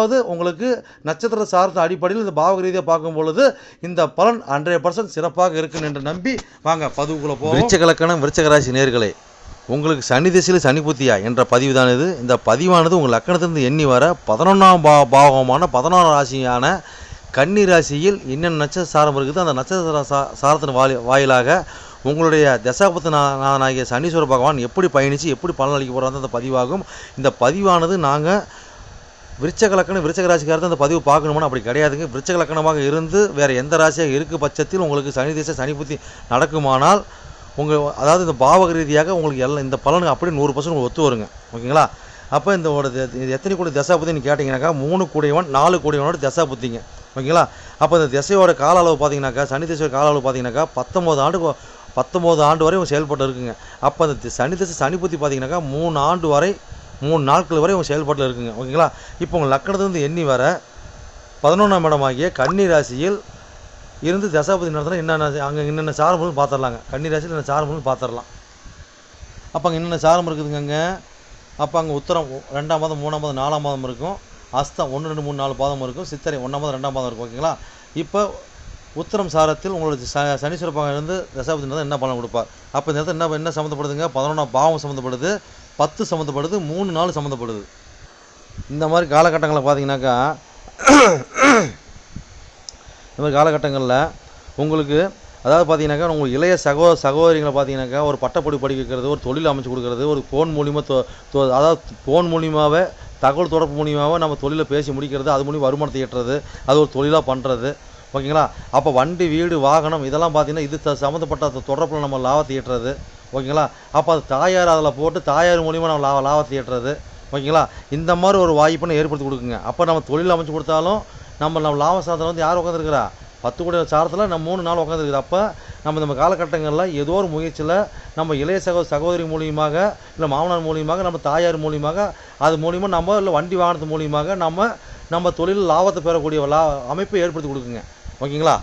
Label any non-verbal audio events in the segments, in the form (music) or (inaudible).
அதாவது உங்களுக்கு நட்சத்திர சார்ந்த அடிப்படையில் இந்த பாவக ரீதியாக பார்க்கும் பொழுது இந்த பலன் ஹண்ட்ரட் பர்சன்ட் சிறப்பாக இருக்கும் என்று நம்பி வாங்க பதிவுக்குள்ளே போவோம். விருச்சகலக்கணம் விருச்சகராசி நேர்களே உங்களுக்கு சனி திசையில் சனி புத்தியா என்ற பதிவு தான் இது இந்த பதிவானது உங்கள் லக்கணத்திலிருந்து எண்ணி வர பதினொன்றாம் பா பாவகமான பதினொன்றாம் ராசியான கன்னி ராசியில் என்னென்ன நட்சத்திர சாரம் இருக்குது அந்த நட்சத்திர சா சாரத்தின் வாயி வாயிலாக உங்களுடைய தசாபத்தநாதனாகிய சனீஸ்வர பகவான் எப்படி பயணித்து எப்படி பலன் அளிக்க போகிறாங்க அந்த பதிவாகும். இந்த பதிவானது நாங்கள் விருச்சக லக்கணம் விருச்சக ராசிக்காரத்தை அந்த பதிவு பார்க்கணும்னா அப்படி கிடையாதுங்க. விருச்சக லக்கணமாக இருந்து வேறு எந்த ராசியாக இருக்கு பட்சத்தில் உங்களுக்கு சனி திசை சனி புத்தி நடக்குமானால் உங்கள் அதாவது இந்த பாவக ரீதியாக உங்களுக்கு எல்லாம் இந்த பலனுக்கு அப்படியே நூறு பர்சன்ட் ஒத்து வருங்க. ஓகேங்களா? அப்போ இந்த ஒரு எத்தனை கூட திசை புத்தின்னு கேட்டிங்கனாக்கா மூணு கூடியவன் நாலு கூடியவனோட தசா புத்திங்க. ஓகேங்களா? அப்போ இந்த திசையோட கால அளவு பார்த்தீங்கன்னாக்கா சனி திசையோட கால அளவு பார்த்தீங்கன்னாக்கா பத்தொம்போது ஆண்டு பத்தொம்போது ஆண்டு வரை இவங்க செயல்பட்டு இருக்குங்க. அப்போ அந்த சனி திசை சனி புத்தி பார்த்தீங்கன்னாக்கா மூணு ஆண்டு வரை மூணு நாட்கள் வரை உங்கள் செயல்பாட்டில் இருக்குங்க. ஓகேங்களா? இப்போ உங்கள் லக்கணத்துலேருந்து எண்ணி வர பதினொன்றாம் இடமாகிய கன்னி ராசியில் இருந்து தசாபதி நடத்தினா என்னென்ன அங்கே என்னென்ன சாரம் பார்த்துடலாங்க கன்னி ராசியில் என்ன சாரம் பார்த்துடலாம் அப்போ அங்கே என்னென்ன சாரம் இருக்குதுங்க அங்கே? அப்போ அங்கே உத்தரம் ரெண்டாம் மாதம் மூணாம் மாதம் நாலாம் மாதம் இருக்கும். அஸ்தம் ஒன்று ரெண்டு மூணு நாலு பாதம் இருக்கும். சித்தரை ஒன்றாம் மாதம் ரெண்டாம் மாதம் இருக்கும். ஓகேங்களா? இப்போ உத்தரம் சாரத்தில் உங்களோட ச சனீஸ்வர பகவான் இருந்து தசாபதி நடந்தால் என்ன பலன் கொடுப்பார்? அப்போ இந்த இடத்துல என்ன என்ன சம்மந்தப்படுதுங்க பதினொன்றாம் பாவம் சம்மந்தப்படுது பத்து சம்மந்தப்படுது மூணு நாள் சம்மந்தப்படுது. இந்த மாதிரி காலகட்டங்களில் பார்த்தீங்கன்னாக்கா இந்த மாதிரி காலகட்டங்களில் உங்களுக்கு அதாவது பார்த்தீங்கன்னாக்கா உங்களுக்கு இளைய சகோ சகோதரிகளை பார்த்தீங்கன்னாக்கா ஒரு பட்டப்படி படிக்க வைக்கிறது ஒரு தொழில் அமைச்சு கொடுக்கறது ஒரு ஃபோன் மூலிமா அதாவது ஃபோன் மூலியமாகவே தகவல் தொடர்பு மூலியமாகவே நம்ம தொழிலை பேசி முடிக்கிறது அது மூலியம் வருமானத்தை ஈட்டுறது அது ஒரு தொழிலாக பண்ணுறது ஓகேங்களா? அப்போ வண்டி வீடு வாகனம் இதெல்லாம் பார்த்தீங்கன்னா இது த- சம்மந்தப்பட்ட தொடர்பில் நம்ம லாபத்தை ஈட்டுறது. ஓகேங்களா? அப்போ அது தாயார் அதில் போட்டு தாயார் மூலியமாக நம்ம லா லாபத்தை ஈட்டுறது. ஓகேங்களா? இந்த மாதிரி ஒரு வாய்ப்புன்னு ஏற்படுத்தி கொடுக்குங்க. அப்போ நம்ம தொழில் அமைச்சு கொடுத்தாலும் நம்ம நம்ம லாப சாதத்தில் வந்து யார் உட்காந்துருக்குறா பத்து கோடி சாரத்தில் நம்ம மூணு நாள் உட்காந்துருக்குது அப்போ நம்ம நம்ம காலகட்டங்களில் ஏதோ ஒரு முயற்சியில் நம்ம இளைய சகோ சகோதரி மூலியமாக இல்லை மாமனார் மூலியமாக நம்ம தாயார் மூலியமாக அது மூலியமாக நம்ம இல்லை வண்டி வாகனத்து மூலியமாக நம்ம நம்ம தொழில் லாபத்தை பெறக்கூடிய லா அமைப்பை ஏற்படுத்தி கொடுக்குங்க. ஓகேங்களா?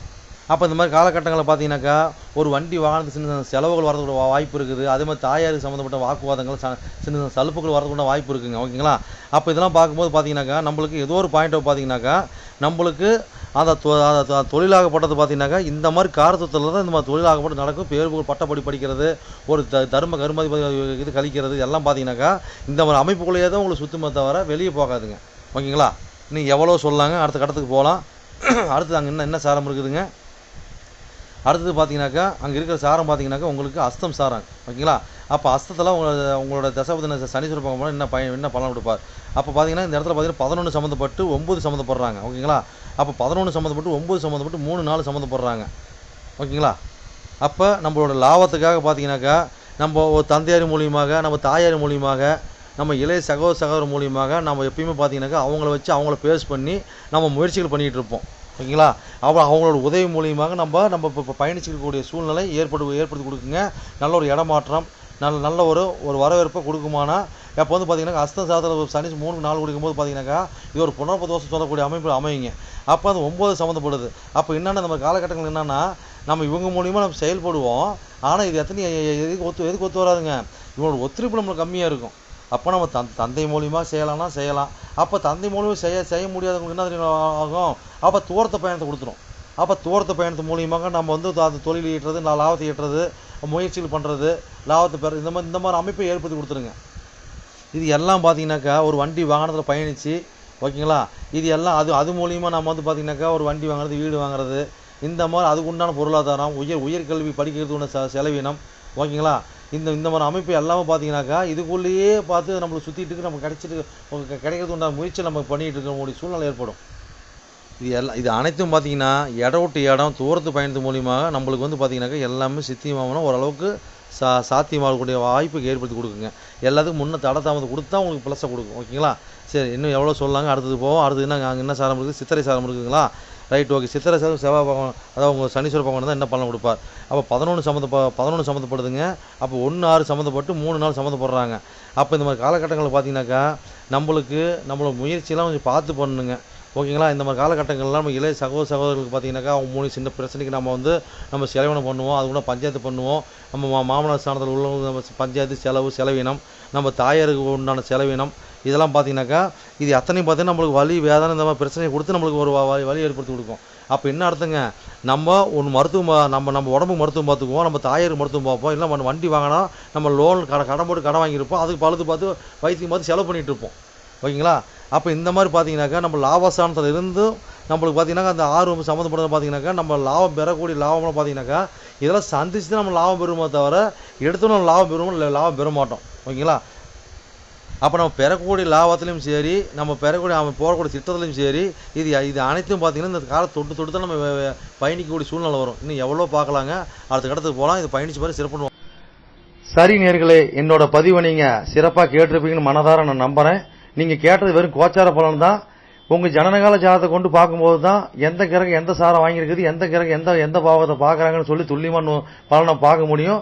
அப்போ இந்த மாதிரி காலகட்டங்களில் பார்த்தீங்கன்னாக்கா ஒரு வண்டி வாகனத்து சின்ன சின்ன செலவுகள் வரதுக்கு வாய்ப்பு இருக்குது. அதே மாதிரி தாயாருக்கு சம்மந்தப்பட்ட வாக்குவாதங்கள் ச- சின்ன சின்ன சலுப்புகள் வரதுக்கு வாய்ப்பு இருக்குங்க. ஓகேங்களா? அப்போ இதெல்லாம் பார்க்கும்போது பார்த்தீங்கன்னாக்கா நம்மளுக்கு ஏதோ ஒரு பாயிண்ட் பார்த்தீங்கன்னாக்கா நம்மளுக்கு அந்த தொ- தொழிலாகப்பட்டது பார்த்தீங்கன்னாக்கா இந்த மாதிரி காரத்துவத்தில் தான் இந்த மாதிரி தொழிலாகப்பட்டு நடக்கும். பேர் பட்டப்படி படிக்கிறது ஒரு த தர்ம கருமாதிபதி இது கழிக்கிறது எல்லாம் பார்த்தீங்கன்னாக்கா இந்த மாதிரி அமைப்புக்குள்ளேயே தான் உங்களுக்கு சுத்தமாக தவிர வெளியே போகாதுங்க. ஓகேங்களா? இன்னும் எவ்வளோ சொல்லாங்க அடுத்த கட்டத்துக்கு போகலாம். (clears throat) அடுத்து அங்கே இன்னும் என்ன சாரம் இருக்குதுங்க? அடுத்தது பார்த்தீங்கன்னாக்கா அங்கே இருக்கிற சாரம் பார்த்தீங்கன்னாக்கா உங்களுக்கு அஸ்தம் சாரம். ஓகேங்களா? அப்போ அஸ்தத்தில் உங்களோட உங்களோட தசபதின சனீஸ்வர பகவான் என்ன பயன் என்ன பலன் கொடுப்பார்? அப்போ பார்த்தீங்கன்னா இந்த இடத்துல பார்த்தீங்கன்னா பதினொன்று சம்மந்தப்பட்டு ஒம்பது சம்மந்தப்படுறாங்க. ஓகேங்களா? அப்போ பதினொன்று சம்மந்தப்பட்டு ஒம்பது சம்மந்தப்பட்டு மூணு நாலு சம்மந்தப்படுறாங்க. ஓகேங்களா? அப்போ நம்மளோட லாபத்துக்காக பார்த்தீங்கன்னாக்கா நம்ம ஒரு தந்தையார் மூலியமாக நம்ம தாயார் மூலியமாக நம்ம இளைய சகோதர சகோதரர் மூலியமாக நம்ம எப்பயுமே பார்த்தீங்கன்னாக்கா அவங்கள வச்சு அவங்கள பேஸ் பண்ணி நம்ம முயற்சிகள் பண்ணிகிட்டு இருப்போம். ஓகேங்களா? அப்புறம் அவங்களோட உதவி மூலியமாக நம்ம நம்ம இப்போ பயணிச்சிக்கக்கூடிய சூழ்நிலை ஏற்படு ஏற்படுத்தி கொடுக்குங்க. நல்ல ஒரு இடமாற்றம் நல்ல நல்ல ஒரு ஒரு வரவேற்பை கொடுக்குமானா இப்போ வந்து பார்த்தீங்கன்னா அஸ்த சாதத்தில் சனி மூணு நாள் குடிக்கும்போது பார்த்தீங்கன்னாக்கா இது ஒரு புனர்ப்பு தோசை சொல்லக்கூடிய அமைப்பு அமையுங்க. அப்போ அது ஒம்பது சம்மந்தப்படுது. அப்போ என்னென்ன நம்ம காலகட்டங்கள் என்னென்னா நம்ம இவங்க மூலியமாக நம்ம செயல்படுவோம். ஆனால் இது எத்தனை எதுக்கு ஒத்து எதுக்கு ஒத்து வராதுங்க? இவங்களோட ஒத்துழைப்பு நம்மளுக்கு கம்மியாக இருக்கும். அப்போ நம்ம தந் தந்தை மூலியமாக செய்யலாம்னா செய்யலாம். அப்போ தந்தை மூலியமாக செய்ய செய்ய முடியாதவங்களுக்கு என்ன தெரியும் ஆகும்? அப்போ தூரத்தை பயணத்தை கொடுத்துரும். அப்போ தூரத்தை பயணத்து மூலியமாக நம்ம வந்து அந்த தொழில் ஈட்டுறது நான் லாபத்தை ஈட்டுறது முயற்சிகள் பண்ணுறது லாபத்தை பெற இந்த மாதிரி இந்த மாதிரி அமைப்பை ஏற்படுத்தி கொடுத்துருங்க. இது எல்லாம் பார்த்தீங்கன்னாக்கா ஒரு வண்டி வாகனத்தில் பயணித்து ஓகேங்களா? இது எல்லாம் அது அது மூலியமாக நம்ம வந்து பார்த்தீங்கன்னாக்கா ஒரு வண்டி வாங்குறது வீடு வாங்குறது இந்த மாதிரி அதுக்கு உண்டான பொருளாதாரம் உயர் உயர்கல்வி படிக்கிறதுக்கு உண்டான செலவினம் ஓகேங்களா? இந்த இந்த மாதிரி அமைப்பு எல்லாமே பார்த்தீங்கன்னாக்கா இதுக்குள்ளேயே பார்த்து நம்மளை சுற்றிட்டு நம்ம கிடைச்சிட்டு கிடைக்கிறது உண்டான முயற்சி நம்ம பண்ணிகிட்டு இருக்கக்கூடிய சூழ்நிலை ஏற்படும். இது எல்லாம் இது அனைத்தும் பார்த்தீங்கன்னா இடம் விட்டு இடம் தூரத்து பயணத்து மூலியமாக நம்மளுக்கு வந்து பார்த்தீங்கன்னாக்கா எல்லாமே சித்தியமாகனா ஓரளவுக்கு சா சாத்தியமாகக்கூடிய வாய்ப்புக்கு ஏற்படுத்தி கொடுக்குங்க. எல்லாத்துக்கும் முன்னே தட தாமதம் கொடுத்தா உங்களுக்கு ப்ளஸ்ஸை கொடுக்கும். ஓகேங்களா? சரி இன்னும் எவ்வளோ சொல்லாங்க? அடுத்தது போவோம். அடுத்தது என்ன அங்கே என்ன சாரம் இருக்குது சித்திரை சாரம் இருக்குதுங்களா ரைட் ஓகே. சித்திரை சாரம் செவ்வாய் பகவான் அதாவது உங்கள் சனீஸ்வர பகவான் தான் என்ன பலன் கொடுப்பார்? அப்போ பதினொன்று சம்மந்த பதினொன்று சம்மந்தப்படுதுங்க. அப்போ ஒன்று ஆறு சம்மந்தப்பட்டு மூணு நாள் சம்மந்தப்படுறாங்க. அப்போ இந்த மாதிரி காலகட்டங்களில் பார்த்தீங்கன்னாக்கா நம்மளுக்கு நம்மளோட முயற்சியெல்லாம் கொஞ்சம் பார்த்து பண்ணணுங்க. ஓகேங்களா? இந்த மாதிரி காலகட்டங்கள்லாம் நம்ம இளைய சகோதர சகோதரர்களுக்கு பார்த்தீங்கன்னாக்கா அவங்க மூணு சின்ன பிரச்சனைக்கு நம்ம வந்து நம்ம செலவினம் பண்ணுவோம். அது கூட பஞ்சாயத்து பண்ணுவோம். நம்ம மா- மாமனார் ஸ்தானத்தில் உள்ளவங்க நம்ம பஞ்சாயத்து செலவு செலவினம். நம்ம தாயாருக்கு உண்டான செலவினம். இதெல்லாம் பார்த்தீங்கன்னாக்கா இது அத்தனையும் பார்த்தீங்கன்னா நம்மளுக்கு வலி வேதனை இந்த மாதிரி பிரச்சனையை கொடுத்து நம்மளுக்கு ஒரு வ- வலி ஏற்படுத்தி கொடுக்கும். அப்போ என்ன அர்த்தங்க? நம்ம ஒன்று மருத்துவம் நம்ம நம்ம உடம்பு மருத்துவம் பார்த்துக்குவோம் நம்ம தாயார் மருத்துவம் பார்ப்போம் இல்லை நம்ம வண்டி வாங்கினா நம்ம லோன் கடை கடன் போட்டு கடன் வாங்கியிருப்போம் அதுக்கு பழுது பார்த்து வைத்தியம் பார்த்து செலவு பண்ணிகிட்டு இருப்போம். ஓகேங்களா? அப்போ இந்த மாதிரி பார்த்தீங்கன்னாக்கா நம்ம லாபஸ்தானத்தில் இருந்தும் நம்மளுக்கு பார்த்தீங்கன்னா அந்த ஆர்வம் சம்மந்தப்பட்டது பார்த்தீங்கன்னாக்கா நம்ம லாபம் பெறக்கூடிய லாபம்லாம் பார்த்தீங்கன்னாக்கா இதெல்லாம் சந்திச்சு தான் நம்ம லாபம் பெறுமோ தவிர எடுத்து நம்ம லாபம் பெறுவோம் இல்லை லாபம் பெற மாட்டோம். ஓகேங்களா? அப்போ நம்ம பெறக்கூடிய லாபத்துலையும் சரி நம்ம பெறக்கூடிய அவன் போகக்கூடிய திட்டத்துலையும் சரி இது இது அனைத்தும் பார்த்தீங்கன்னா இந்த காலை தொட்டு தொட்டு தான் நம்ம பயணிக்கக்கூடிய சூழ்நிலை வரும். இன்னும் எவ்வளோ பார்க்கலாங்க அடுத்த கட்டத்துக்கு போகலாம் இது பயணிச்சு மாதிரி சிறப்பு சரி நேர்களே என்னோட பதிவை நீங்கள் சிறப்பாக கேட்டிருப்பீங்கன்னு மனதார நான் நம்புகிறேன் நீங்கள் கேட்டது வெறும் கோச்சார பலன் தான். உங்கள் ஜனனகால ஜாதத்தை கொண்டு பார்க்கும்போது தான் எந்த கிரகம் எந்த சாரம் வாங்கியிருக்குது எந்த கிரகம் எந்த எந்த பாவத்தை பார்க்குறாங்கன்னு சொல்லி துல்லியமான பலனை பார்க்க முடியும்.